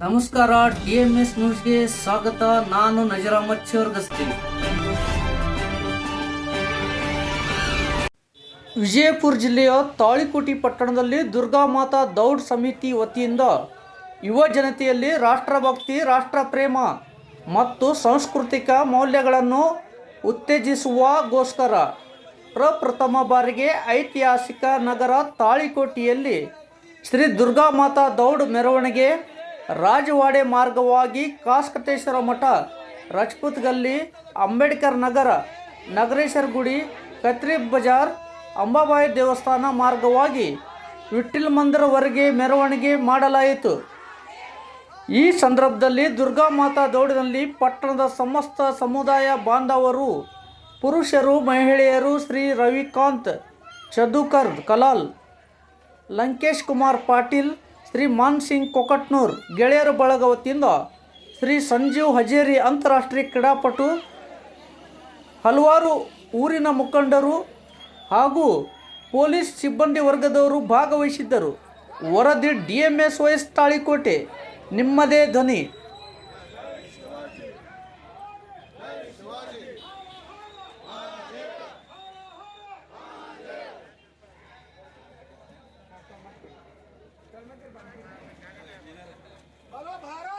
ನಮಸ್ಕಾರ D M S ನ್ಯೂಸ್ಗೆ ಸ್ವಾಗತ. ನಾನು ನಜರ ಅಹಮದ್ ಗಸ್ತಿ ವಿಜಯಪುರ ಜಿಲ್ಲೆಯ ತಾಳಿಕೋಟಿ ಪಟ್ಟಣದಲ್ಲಿ ದುರ್ಗಾ ಮಾತಾ ದೌಡ್ ಸಮಿತಿ ವತಿಯಿಂದ ಯುವ ಜನತೆಯಲ್ಲಿ ರಾಷ್ಟ್ರಭಕ್ತಿ ರಾಷ್ಟ್ರ ಪ್ರೇಮ ಮತ್ತು ಸಾಂಸ್ಕೃತಿಕ ಮೌಲ್ಯಗಳನ್ನು ಉತ್ತೇಜಿಸುವಗೋಸ್ಕರ ಪ್ರಪ್ರಥಮ ಬಾರಿಗೆ ಐತಿಹಾಸಿಕ ನಗರ ತಾಳಿಕೋಟಿಯಲ್ಲಿ ಶ್ರೀ ದುರ್ಗಾ ಮಾತಾ ದೌಡ್ ಮೆರವಣಿಗೆ ರಾಜವಾಡೆ ಮಾರ್ಗವಾಗಿ ಕಾಸ್ಕಟೇಶ್ವರ ಮಠ ರಜಪೂತ್ ಗಲ್ಲಿ ಅಂಬೇಡ್ಕರ್ ನಗರ, ನಗರೇಶ್ವರ ಗುಡಿ ಕತ್ರಿ ಬಜಾರ್, ಅಂಬಾಬಾಯಿ ದೇವಸ್ಥಾನ ಮಾರ್ಗವಾಗಿ ವಿಠ್ಠಲ್ ಮಂದಿರವರೆಗೆ ಮೆರವಣಿಗೆ ಮಾಡಲಾಯಿತು. ಈ ಸಂದರ್ಭದಲ್ಲಿ ದುರ್ಗಾ ಮಾತಾ ದೌಡಿನಲ್ಲಿ ಪಟ್ಟಣದ ಸಮಸ್ತ ಸಮುದಾಯ ಬಾಂಧವರು, ಪುರುಷರು, ಮಹಿಳೆಯರು ಶ್ರೀ ರವಿಕಾಂತ್ ಚದುಕರ್ ಕಲಾಲ್, ಲಂಕೇಶ್ ಕುಮಾರ್ ಪಾಟೀಲ್ ಶ್ರೀ ಮಾನ್ ಸಿಂಗ್ ಕೊಕಟ್ನೂರ್ ಗೆಳೆಯರ ಬಳಗ ವತಿಯಿಂದ ಶ್ರೀ ಸಂಜೀವ್ ಹಜೇರಿ ಅಂತಾರಾಷ್ಟ್ರೀಯ ಕ್ರೀಡಾಪಟು, ಹಲವಾರು ಊರಿನ ಮುಖಂಡರು ಹಾಗೂ ಪೊಲೀಸ್ ಸಿಬ್ಬಂದಿ ವರ್ಗದವರು ಭಾಗವಹಿಸಿದ್ದರು. ವರದಿ D M S voice Talikote ನಿಮ್ಮದೇ ಧ್ವನಿ. बोलो भारत।